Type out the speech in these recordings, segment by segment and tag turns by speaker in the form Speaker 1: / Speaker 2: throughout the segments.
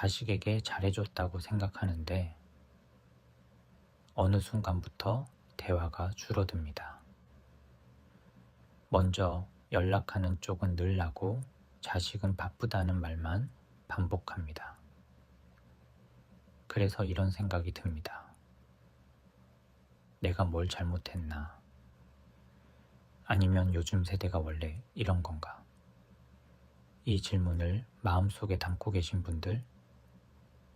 Speaker 1: 자식에게 잘해줬다고 생각하는데 어느 순간부터 대화가 줄어듭니다. 먼저 연락하는 쪽은 늘 나고 자식은 바쁘다는 말만 반복합니다. 그래서 이런 생각이 듭니다. 내가 뭘 잘못했나? 아니면 요즘 세대가 원래 이런 건가? 이 질문을 마음속에 담고 계신 분들,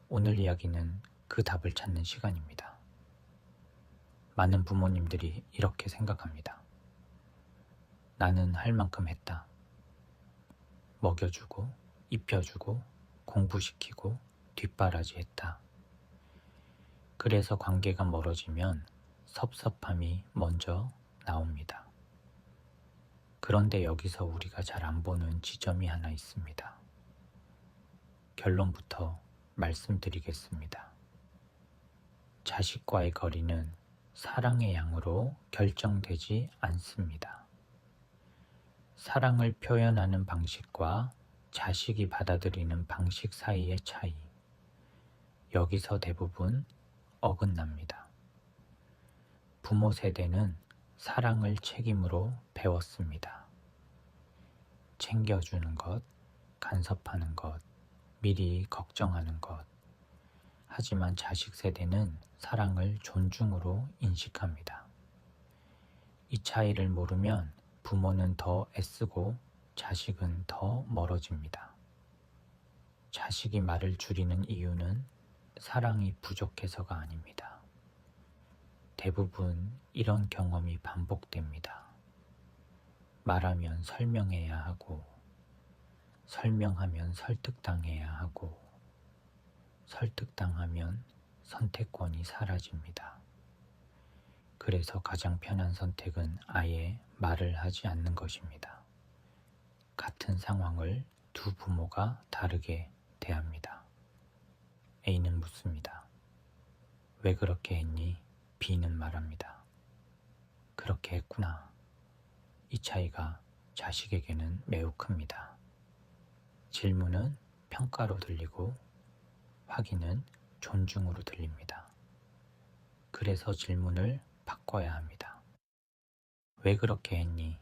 Speaker 1: 오늘 이야기는 그 답을 찾는 시간입니다. 많은 부모님들이 이렇게 생각합니다. 나는 할 만큼 했다. 먹여주고, 입혀주고, 공부시키고, 뒷바라지 했다. 그래서 관계가 멀어지면 섭섭함이 먼저 나옵니다. 그런데 여기서 우리가 잘 안 보는 지점이 하나 있습니다. 결론부터 말씀드리겠습니다. 자식과의 거리는 사랑의 양으로 결정되지 않습니다. 사랑을 표현하는 방식과 자식이 받아들이는 방식 사이의 차이. 여기서 대부분 어긋납니다. 부모 세대는 사랑을 책임으로 배웠습니다. 챙겨주는 것, 간섭하는 것, 미리 걱정하는 것. 하지만 자식 세대는 사랑을 존중으로 인식합니다. 이 차이를 모르면 부모는 더 애쓰고 자식은 더 멀어집니다. 자식이 말을 줄이는 이유는 사랑이 부족해서가 아닙니다. 대부분 이런 경험이 반복됩니다. 말하면 설명해야 하고, 설명하면 설득당해야 하고, 설득당하면 선택권이 사라집니다. 그래서 가장 편한 선택은 아예 말을 하지 않는 것입니다. 같은 상황을 두 부모가 다르게 대합니다. A는 묻습니다. 왜 그렇게 했니? B는 말합니다. 그렇게 했구나. 이 차이가 자식에게는 매우 큽니다. 질문은 평가로 들리고 확인은 존중으로 들립니다. 그래서 질문을 바꿔야 합니다. 왜 그렇게 했니?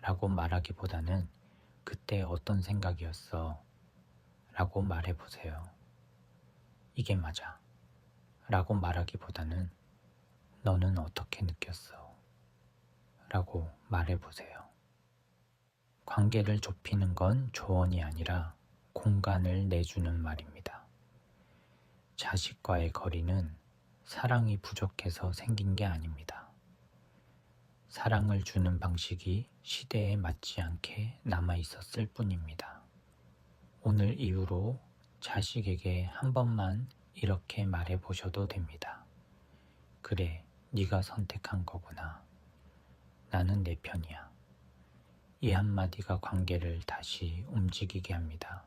Speaker 1: 라고 말하기보다는 그때 어떤 생각이었어? 라고 말해보세요. 이게 맞아. 라고 말하기보다는 너는 어떻게 느꼈어? 라고 말해보세요. 관계를 좁히는 건 조언이 아니라 공간을 내주는 말입니다. 자식과의 거리는 사랑이 부족해서 생긴 게 아닙니다. 사랑을 주는 방식이 시대에 맞지 않게 남아 있었을 뿐입니다. 오늘 이후로 자식에게 한 번만 이렇게 말해 보셔도 됩니다. 그래, 네가 선택한 거구나. 나는 내 편이야. 이 한마디가 관계를 다시 움직이게 합니다.